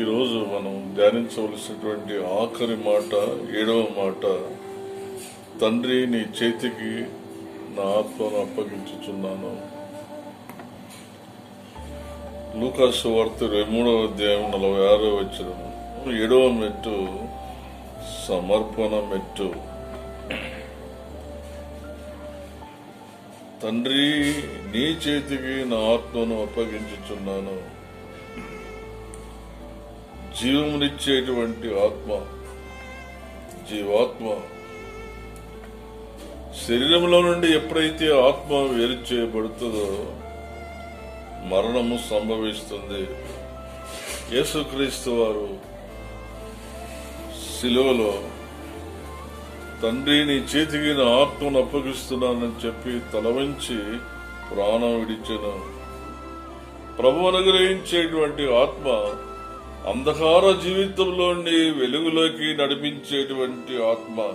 ఈరోజు మనం ధ్యానించవలసినటువంటి ఆఖరి మాట ఏడవ మాట తండ్రి నీ చేతికి నా ఆత్మను అప్పగించుచున్నాను. లూకాసు వార్త ఇరవై మూడవ అధ్యాయం నలభై ఆరో వచ్చిన ఏడవ మెట్టు సమర్పణ మెట్టు. తండ్రి నీ చేతికి నా ఆత్మను అప్పగించుచున్నాను. జీవమునిచ్చేటువంటి ఆత్మ జీవాత్మ శరీరంలో నుండి ఎప్పుడైతే ఆత్మ వేరు చేయబడుతుందో మరణము సంభవిస్తుంది. యేసుక్రీస్తు వారు శిలువలో తండ్రి నీ చేతికి నా ఆత్మను అప్పగిస్తున్నానని చెప్పి తలవంచి ప్రాణం విడిచెను. ప్రభు అనుగ్రహించేటువంటి ఆత్మ అంధకార జీవితంలోని వెలుగులోకి నడిపించేటువంటి ఆత్మ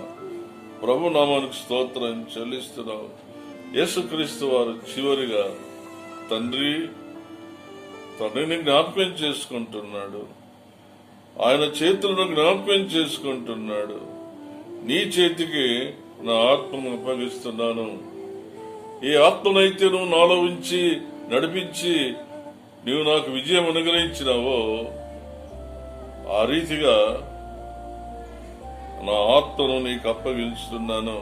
ప్రభు నామానికి స్తోత్రం చెల్లిస్తున్నాం. యేసుక్రీస్తు వారు చివరిగా తండ్రి తండ్రిని జ్ఞాపకం చేసుకుంటున్నాడు. ఆయన చేతులను జ్ఞాపకం చేసుకుంటున్నాడు. నీ చేతికి నా ఆత్మను అప్పగిస్తున్నాను. ఈ ఆత్మనైతే నువ్వు నాలో ఉంచి నడిపించి నీవు నాకు విజయం అనుగ్రహించినావో ఆ రీతిగా నా ఆత్మను నీకు అప్పగించుతున్నాను.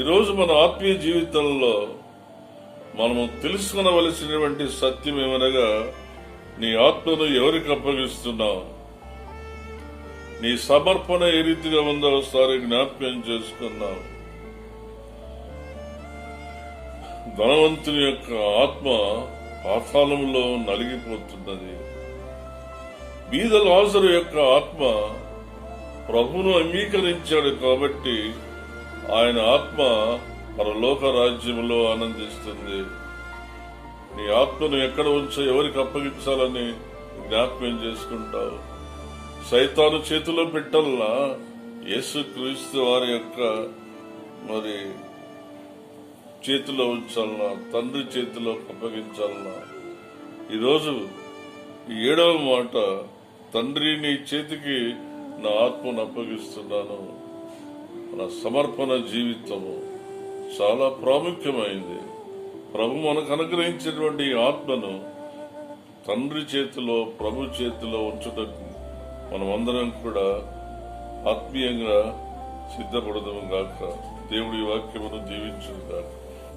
ఈరోజు మన ఆత్మీయ జీవితంలో మనము తెలుసుకునవలసినటువంటి సత్యం ఏమనగా నీ ఆత్మను ఎవరికి అప్పగిస్తున్నావు? నీ సమర్పణ ఏ రీతిగా ఉందో ఒకసారి జ్ఞాపకం చేసుకున్నావు ధనవంతుని యొక్క ఆత్మ పాతాళంలో నలిగిపోతున్నది. బీద లాజరు యొక్క ఆత్మ ప్రభును అంగీకరించాడు కాబట్టి ఆయన ఆత్మ పరలోక రాజ్యంలో ఆనందిస్తుంది. నీ ఆత్మను ఎక్కడ ఉంచో ఎవరికి అప్పగించాలని జ్ఞాపకం చేసుకుంటావు. సైతాను చేతిలో పెట్టల్లా యేసు క్రీస్తు వారి యొక్క మరి చేతిలో ఉంచాలన్నా తండ్రి చేతిలో అప్పగించాలనా ఈరోజు ఈ ఏడవ మాట తండ్రి నీ చేతికి నా ఆత్మను అప్పగిస్తున్నాను. మన సమర్పణ జీవితము చాలా ప్రాముఖ్యమైంది. ప్రభు మనకు అనుగ్రహించినటువంటి ఆత్మను తండ్రి చేతిలో ప్రభు చేతిలో ఉంచుటకు మనమందరం కూడా ఆత్మీయంగా సిద్ధపడదాం గాక. దేవుడి వాక్యమును జీవించుగాక